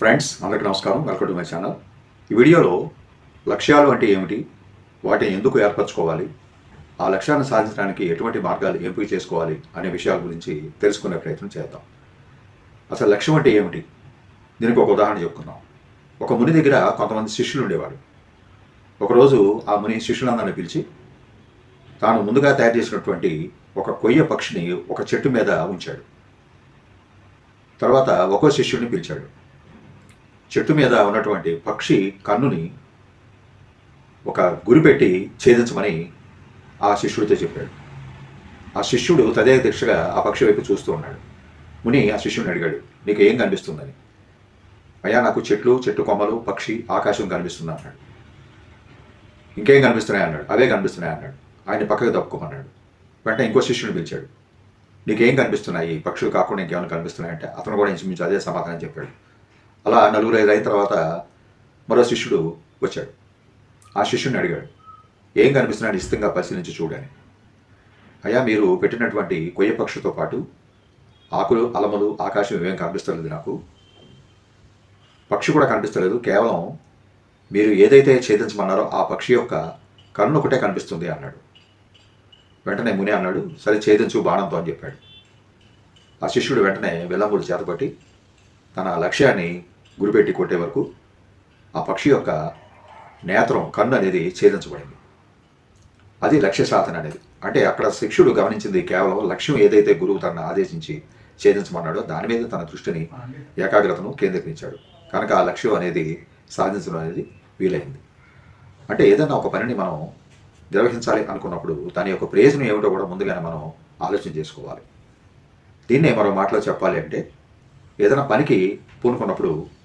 Friends అందరికీ నమస్కారం. Welcome to my channel ఈ వీడియోలో లక్ష్యాలు అంటే ఏమిటి? వాటిని ఎందుకు ఏర్పరచుకోవాలి? ఆ లక్ష్యాన్ని సాధించడానికి ఎటువంటి మార్గాలు ఎంపిక చేసుకోవాలి అనే విషయాల గురించి తెలుసుకునే ప్రయత్నం చేద్దాం. అసలు లక్ష్యం అంటే ఏమిటి? దీనికి ఒక ఉదాహరణ చెప్పుకుందాం ఒక ముని దగ్గర కొంతమంది శిష్యులు ఉండేవాడు ఒకరోజు ఆ ముని శిష్యులందరిని పిలిచి తాను ముందుగా తయారు చేసినటువంటి ఒక కొయ్య పక్షిని ఒక చెట్టు మీద ఉంచాడు. తర్వాత ఒక్కో శిష్యుడిని పిలిచాడు. చెట్టు మీద ఉన్నటువంటి పక్షి కన్నుని ఒక గురి పెట్టి ఛేదించమని ఆ శిష్యుడితో చెప్పాడు. ఆ శిష్యుడు తదే దీక్షగా ఆ పక్షి వైపు చూస్తూ ఉన్నాడు. ముని ఆ శిష్యుడిని అడిగాడు నీకు ఏం కనిపిస్తుందని? అయ్యా నాకు చెట్లు చెట్టు కొమ్మలు పక్షి ఆకాశం కనిపిస్తుంది అన్నాడు. ఇంకేం కనిపిస్తున్నాయి? అన్నాడు. అవే కనిపిస్తున్నాయి అన్నాడు. ఆయన పక్కకు తప్పుకోమన్నాడు. వెంటనే ఇంకో శిష్యుని పిలిచాడు నీకేం కనిపిస్తున్నాయి? పక్షులు కాకుండా ఇంకేమైనా కనిపిస్తున్నాయంటే? అతను కూడా ఇంచుమించు అదే సమాధానం చెప్పాడు. అలా నలుగురు ఐదు అయిన తర్వాత మరో శిష్యుడు వచ్చాడు. ఆ శిష్యుడిని అడిగాడు ఏం కనిపిస్తున్నాడు ఇష్టంగా పరిశీలించి చూడని అయ్యా మీరు పెట్టినటువంటి కొయ్య పక్షితో పాటు ఆకులు అలమలు ఆకాశం ఇవేం కనిపిస్తలేదు నాకు. పక్షి కూడా కనిపిస్తలేదు. కేవలం మీరు ఏదైతే ఛేదించమన్నారో ఆ పక్షి యొక్క కన్ను ఒకటే కనిపిస్తుంది అన్నాడు. వెంటనే ముని అన్నాడు సరే ఛేదించు బాణంతో అని చెప్పాడు. ఆ శిష్యుడు వెంటనే వెల్లంబుడు చేతపట్టి తన లక్ష్యాన్ని గురిపెట్టి కొట్టే వరకు ఆ పక్షి యొక్క నేత్రం కన్ను అనేది ఛేదించబడింది. అది లక్ష్య సాధన అనేది. అంటే అక్కడ శిక్షుడు గమనించింది కేవలం లక్ష్యం ఏదైతే గురువు తనను ఆదేశించి ఛేదించమన్నాడో దాని మీద తన దృష్టిని ఏకాగ్రతను కేంద్రీకరించాడు. కనుక ఆ లక్ష్యం అనేది సాధించడం అనేది వీలైంది. అంటే ఏదైనా ఒక పనిని మనం నిర్వహించాలి అనుకున్నప్పుడు దాని యొక్క ప్రయోజనం ఏమిటో కూడా ముందుగానే మనం ఆలోచన చేసుకోవాలి. దీన్నే మరో మాటలో చెప్పాలి అంటే ఏదైనా పనికి పూనుకున్నప్పుడు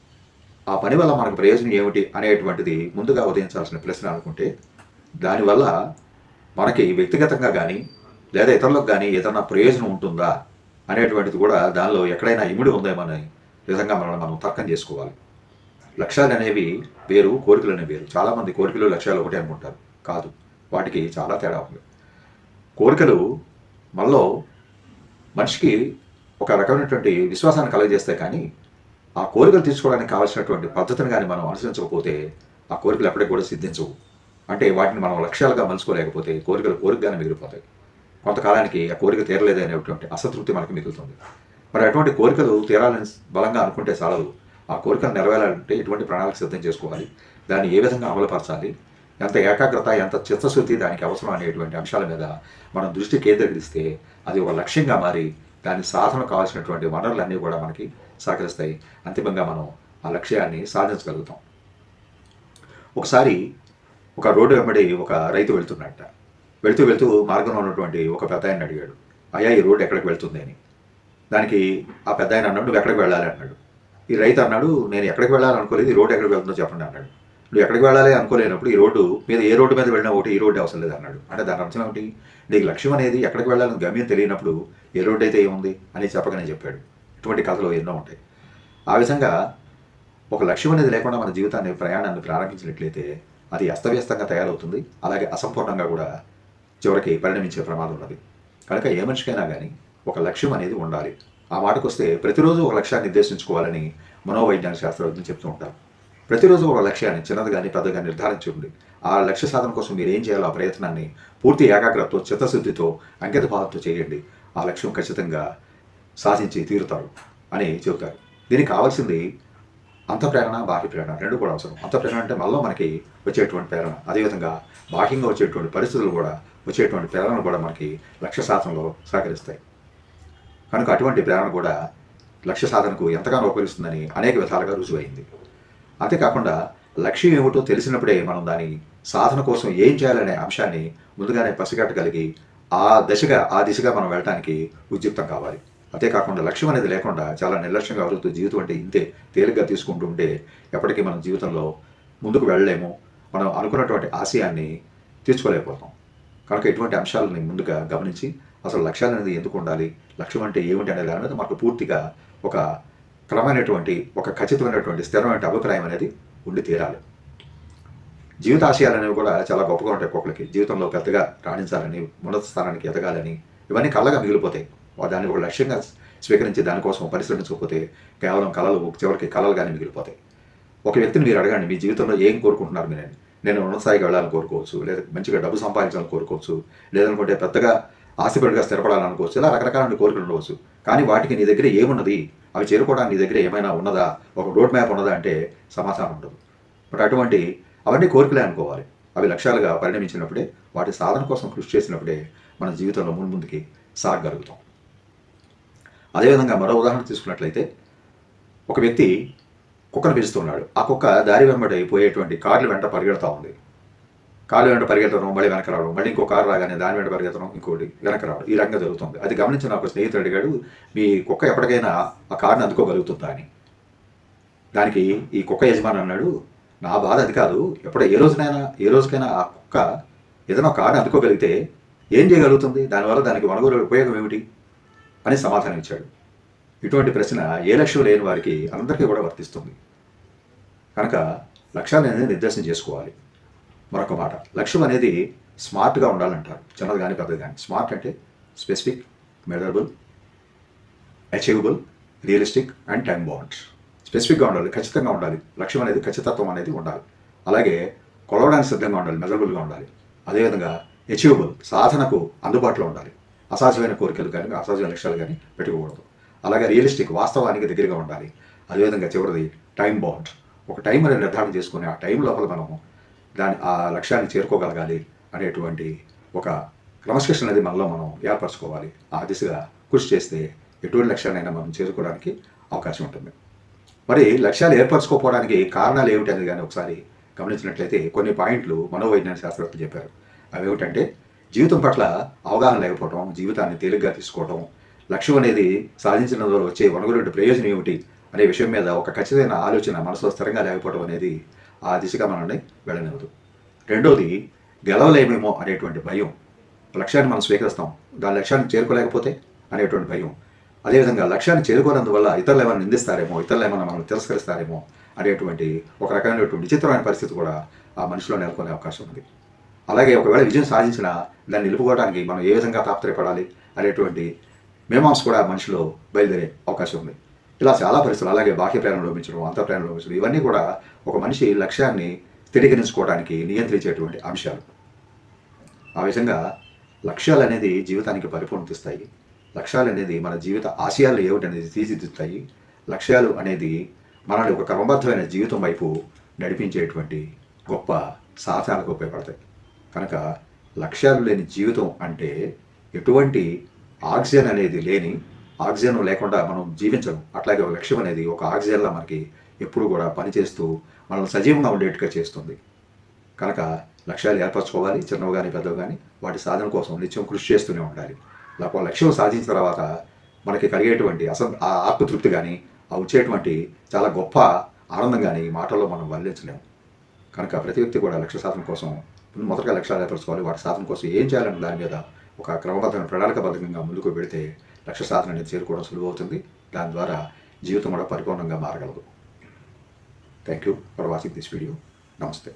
ఆ పని వల్ల మనకు ప్రయోజనం ఏమిటి అనేటువంటిది ముందుగా ఉదయించాల్సిన ప్రశ్న అనుకుంటే దానివల్ల మనకి వ్యక్తిగతంగా కానీ లేదా ఇతరులకు కానీ ఏదైనా ప్రయోజనం ఉంటుందా అనేటువంటిది కూడా దానిలో ఎక్కడైనా ఇమిడి ఉందేమని విధంగా మనం మనం తర్కం చేసుకోవాలి. లక్ష్యాలు అనేవి వేరు కోరికలు అనేవి వేరు. చాలామంది కోరికలు లక్ష్యాలు ఒకటే అనుకుంటారు. కాదు. వాటికి చాలా తేడా ఉంది. కోరికలు మనలో మనిషికి ఒక రకమైనటువంటి విశ్వాసాన్ని కలగజేస్తే కానీ ఆ కోరికలు తీర్చుకోవడానికి కావాల్సినటువంటి పద్ధతిని కానీ మనం అనుసరించకపోతే ఆ కోరికలు ఎప్పటికి కూడా సిద్ధించవు. అంటే వాటిని మనం లక్ష్యాలుగా మలుచుకోలేకపోతే కోరికలు కోరికగానే మిగిలిపోతాయి. కొంతకాలానికి ఆ కోరిక తీరలేదు అనేటువంటి అసంతృప్తి మనకు మిగులుతుంది. మరి అటువంటి కోరికలు తీరాలని బలంగా అనుకుంటే చాలదు. ఆ కోరికలు నెరవేరాలంటే ఎటువంటి ప్రణాళిక సిద్ధం చేసుకోవాలి? దాన్ని ఏ విధంగా అమలుపరచాలి? ఎంత ఏకాగ్రత ఎంత చిత్తశుద్ధి దానికి అవసరం అనేటువంటి అంశాల మీద మనం దృష్టి కేంద్రీకరిస్తే అది ఒక లక్ష్యంగా మారి దాని సాధన కావాల్సినటువంటి వనరులన్నీ కూడా మనకి సహకరిస్తాయి. అంతిమంగా మనం ఆ లక్ష్యాన్ని సాధించగలుగుతాం. ఒకసారి ఒక రోడ్డు వెంబడి ఒక రైతు వెళ్తున్నట్ట వెళుతూ వెళ్తూ మార్గంలో ఉన్నటువంటి ఒక పెద్ద ఆయన అడిగాడు. అయ్యా ఈ రోడ్డు ఎక్కడికి వెళ్తుంది? అని. దానికి ఆ పెద్ద ఆయన అన్నాడు నువ్వు ఎక్కడికి వెళ్ళాలి? అన్నాడు. ఈ రైతు అన్నాడు నేను ఎక్కడికి వెళ్ళాలనుకోలేదు ఈ రోడ్డు ఎక్కడికి వెళ్తుందో చెప్పండి అన్నాడు. నువ్వు ఎక్కడికి వెళ్ళాలి అనుకోలేనప్పుడు ఈ రోడ్డు మీద ఏ రోడ్డు మీద వెళ్ళినా ఒకటి ఈ రోడ్డు అవసరం లేదు అన్నాడు. అంటే దాని అర్థం ఏమిటి? నీకు లక్ష్యం అనేది ఎక్కడికి వెళ్ళాలని గమ్యం తెలియనప్పుడు ఏ రోడ్డు అయితే ఏముంది అని చెప్పకనే చెప్పాడు. ఇటువంటి కథలు ఎన్నో ఉంటాయి. ఆ విధంగా ఒక లక్ష్యం అనేది లేకుండా మన జీవితాన్ని ప్రయాణాన్ని ప్రారంభించినట్లయితే అది అస్తవ్యస్తంగా తయారవుతుంది. అలాగే అసంపూర్ణంగా కూడా చివరికి పరిణమించే ప్రమాదం ఉన్నది. కనుక ఏ మనిషికైనా కానీ ఒక లక్ష్యం అనేది ఉండాలి. ఆ మాటకు వస్తే ప్రతిరోజు ఒక లక్ష్యాన్ని నిర్దేశించుకోవాలని మనోవైజ్ఞానిక శాస్త్రజ్ఞులు చెప్తూ ఉంటారు. ప్రతిరోజు ఒక లక్ష్యాన్ని చిన్నది కానీ పెద్దగా నిర్ధారించుకోండి. ఆ లక్ష్య సాధన కోసం మీరు ఏం చేయాలో ఆ ప్రయత్నాన్ని పూర్తి ఏకాగ్రతతో చిత్తశుద్ధితో అంకిత భావంతో చేయండి. ఆ లక్ష్యం ఖచ్చితంగా సాధించి తీరుతారు అని చెబుతారు. దీనికి కావాల్సింది అంత ప్రేరణ బాహ్య ప్రేరణ రెండు కూడా అవసరం. అంత ప్రేరణ అంటే మనలో మనకి వచ్చేటువంటి ప్రేరణ. అదేవిధంగా బాహ్యంగా వచ్చేటువంటి పరిస్థితులు కూడా వచ్చేటువంటి ప్రేరణ కూడా మనకి లక్ష్య సాధనలో సహకరిస్తాయి. కనుక అటువంటి ప్రేరణ కూడా లక్ష్య సాధనకు ఎంతగానో ఉపయోగిస్తుందని అనేక విధాలుగా రుజువైంది. అంతేకాకుండా లక్ష్యం ఏమిటో తెలిసినప్పుడే మనం దాని సాధన కోసం ఏం చేయాలనే అంశాన్ని ముందుగానే పసిగట్టగలిగి ఆ దశగా ఆ దిశగా మనం వెళ్ళటానికి ఉద్యుక్తం కావాలి. అంతేకాకుండా లక్ష్యం అనేది లేకుండా చాలా నిర్లక్ష్యంగా వరుగుతూ జీవితం అంటే ఇంతే తేలిగ్గా తీసుకుంటూ ఉంటే ఎప్పటికీ మనం జీవితంలో ముందుకు వెళ్ళలేము. మనం అనుకున్నటువంటి ఆశయాన్ని తీర్చుకోలేకపోతాం. కనుక ఇటువంటి అంశాలని ముందుగా గమనించి అసలు లక్ష్యాలు అనేది ఎందుకు ఉండాలి? లక్ష్యం అంటే ఏమిటి అనే దాని మీద మనకు పూర్తిగా ఒక క్రమైనటువంటి ఒక ఖచ్చితమైనటువంటి స్థిరమైన అభిప్రాయం అనేది ఉండి తీరాలి. జీవితాశయాలు అనేవి కూడా చాలా గొప్పగా ఉంటాయి ఒక్కొక్కరికి. జీవితంలో పెద్దగా రాణించాలని ఉన్నత స్థానానికి ఎదగాలని ఇవన్నీ కళ్ళగా మిగిలిపోతాయి. దాన్ని ఒక లక్ష్యంగా స్వీకరించి దానికోసం పరిశ్రమించకపోతే కేవలం కళలు చివరికి కళలు కానీ మిగిలిపోతాయి. ఒక వ్యక్తిని మీరు అడగండి మీ జీవితంలో ఏం కోరుకుంటున్నారు మీరు? నేను ఉన్నత స్థాయికి వెళ్ళాలని కోరుకోవచ్చు లేదా మంచిగా డబ్బు సంపాదించాలని కోరుకోవచ్చు లేదనుకుంటే పెద్దగా ఆశపడిగా స్థిరపడాలనుకోవచ్చు ఇలా రకరకాల కోరికలు ఉండవచ్చు. కానీ వాటికి నీ దగ్గర ఏమున్నది? అవి చేరుకోవడానికి నీ దగ్గర ఏమైనా ఉన్నదా? ఒక రోడ్ మ్యాప్ ఉన్నదా అంటే సమాచారం ఉండదు బట్ అటువంటి అవన్నీ కోరికలే అనుకోవాలి. అవి లక్ష్యాలుగా పరిణమించినప్పుడే వాటి సాధన కోసం కృషి చేసినప్పుడే మన జీవితంలో ముందు ముందుకి సాగగలుగుతాం. అదేవిధంగా మరో ఉదాహరణ తీసుకున్నట్లయితే ఒక వ్యక్తి కుక్కను పెంచుతున్నాడు ఆ కుక్క దారి వెంబడి పోయేటువంటి కార్లు వెంట పరిగెడతా ఉంది. కార్ల వెంట పరిగెత్తడం మళ్ళీ వెనక రావడం మళ్ళీ ఇంకో కారు రాగానే దాని వెంట పరిగెత్తడం ఇంకోటి వెనక రావడం. ఈ రకంగా జరుగుతుంది. అది గమనించిన ఒక స్నేహితుడు అడిగాడు మీ కుక్క ఎప్పటికైనా ఆ కారుని అందుకోగలుగుతుందా? అని. దానికి ఈ కుక్క యజమాని అన్నాడు నా బాధ అది కాదు. ఎప్పుడో ఏ రోజునైనా ఏ రోజుకైనా ఆ కుక్క ఏదైనా ఒక కారుని అందుకోగలిగితే ఏం చేయగలుగుతుంది? దానివల్ల దానికి వనగూరు ఉపయోగం ఏమిటి? అని సమాధానం ఇచ్చాడు. ఇటువంటి ప్రశ్న ఏ లక్ష్యం లేని వారికి అందరికీ కూడా వర్తిస్తుంది. కనుక లక్ష్యాన్ని అనేది నిర్దేశం చేసుకోవాలి. మరొక మాట. లక్ష్యం అనేది స్మార్ట్గా ఉండాలంటారు. చిన్నది కానీ పెద్దది కానీ. స్మార్ట్ అంటే specific measurable achievable realistic and time bound స్పెసిఫిక్గా ఉండాలి ఖచ్చితంగా ఉండాలి. లక్ష్యం అనేది ఖచ్చితత్వం అనేది ఉండాలి. అలాగే కొలవడానికి సిద్ధంగా ఉండాలి మెజరబుల్గా ఉండాలి. అదేవిధంగా అచీవబుల్ సాధనకు అందుబాటులో ఉండాలి. అసాధ్యమైన కోరికలు కానీ అసాధ్యమైన లక్ష్యాలు కానీ పెట్టుకోకూడదు. అలాగే రియలిస్టిక్ వాస్తవానికి దగ్గరగా ఉండాలి. అదేవిధంగా చివరిది టైం బౌండ్ ఒక టైం అనేది నిర్ధారణ చేసుకుని ఆ టైం లోపల మనము దాని ఆ లక్ష్యాన్ని చేరుకోగలగాలి అనేటువంటి ఒక క్రమశిక్షణ అనేది మనలో మనం ఏర్పరచుకోవాలి. ఆ దిశగా కృషి చేస్తే ఎటువంటి లక్ష్యాన్నైనా మనం చేరుకోవడానికి అవకాశం ఉంటుంది. మరి లక్ష్యాలు ఏర్పరచుకోకపోవడానికి కారణాలు ఏమిటి అనేది కానీ ఒకసారి గమనించినట్లయితే కొన్ని పాయింట్లు మనోవైజ్ఞానిక శాస్త్రవేత్తలు చెప్పారు. అవి ఏమిటంటే జీవితం పట్ల అవగాహన లేకపోవడం జీవితాన్ని తేలిగ్గా తీసుకోవడం లక్ష్యం అనేది సాధించిన ద్వారా వచ్చే వనగలుడి ప్రయోజనం ఏమిటి అనే విషయం మీద ఒక ఖచ్చితమైన ఆలోచన మనసులో స్థిరంగా లేకపోవడం అనేది ఆ దిశగా మనల్ని వెళ్ళనివ్వదు. రెండోది గెలవలేమేమో అనేటువంటి భయం. లక్ష్యాన్ని మనం స్వీకరిస్తాం. దాని లక్ష్యాన్ని చేరుకోలేకపోతే అనేటువంటి భయం. అదేవిధంగా లక్ష్యాన్ని చేరుకోనందువల్ల ఇతరులు ఏమైనా నిందిస్తారేమో ఇతరులు ఏమైనా మనల్ని తిరస్కరిస్తారేమో అనేటువంటి ఒక రకమైనటువంటి విచిత్రమైన పరిస్థితి కూడా ఆ మనిషిలో నెలకొనే అవకాశం ఉంది. అలాగే ఒకవేళ విజయం సాధించినా దాన్ని నిలుపుకోవడానికి మనం ఏ విధంగా తాపత్రయపడాలి అనేటువంటి మేమాంస్ కూడా మనిషిలో బయలుదేరే అవకాశం ఉంది. ఇలా చాలా పరిస్థితులు అలాగే బాహ్య ప్రేరణ లోపించడం అంత ప్రేరణ లోపించడం ఇవన్నీ కూడా ఒక మనిషి లక్ష్యాన్ని తిరిగించుకోవడానికి నియంత్రించేటువంటి అంశాలు. ఆ విధంగా లక్ష్యాలు అనేది జీవితానికి పరిపూర్ణతిస్తాయి లక్ష్యాలు అనేది మన జీవిత ఆశయాలు ఏమిటనేది తీర్చిదిద్దుతాయి. లక్ష్యాలు అనేది మనల్ని ఒక క్రమబద్ధమైన జీవితం వైపు నడిపించేటువంటి గొప్ప సాధనాలకు ఉపయోగపడతాయి. కనుక లక్ష్యాలు లేని జీవితం అంటే ఎటువంటి ఆక్సిజన్ అనేది లేని ఆక్సిజన్ లేకుండా మనం జీవించడం. అట్లాగే ఒక లక్ష్యం అనేది ఒక ఆక్సిజన్లా మనకి ఎప్పుడు కూడా పనిచేస్తూ మనల్ని సజీవంగా ఉండేట్టుగా చేస్తుంది. కనుక లక్ష్యాలు ఏర్పరచుకోవాలి చిన్నవి కానీ పెద్దవి కానీ వాటి సాధన కోసం నిత్యం కృషి చేస్తూనే ఉండాలి. లేకపోతే లక్ష్యం సాధించిన తర్వాత మనకి కలిగేటువంటి అసం ఆ ఆత్మతృప్తి కానీ ఆ వచ్చేటువంటి చాలా గొప్ప ఆనందం కానీ మాటల్లో మనం వర్ణించలేము కనుక ప్రతి వ్యక్తి కూడా లక్ష్య సాధన కోసం మొదటగా లక్ష్యాలు ఏర్పరచుకోవాలి. వాటి సాధన కోసం ఏం చేయాలనే దాని మీద ఒక క్రమబద్ధమైన ప్రణాళికబద్ధంగా ముందుకు పెడితే లక్ష్య సాధన అనేది చేరుకోవడం సులువు అవుతుంది దాని ద్వారా జీవితం కూడా పరిపూర్ణంగా మారగలదు. Thank you for watching this video namaste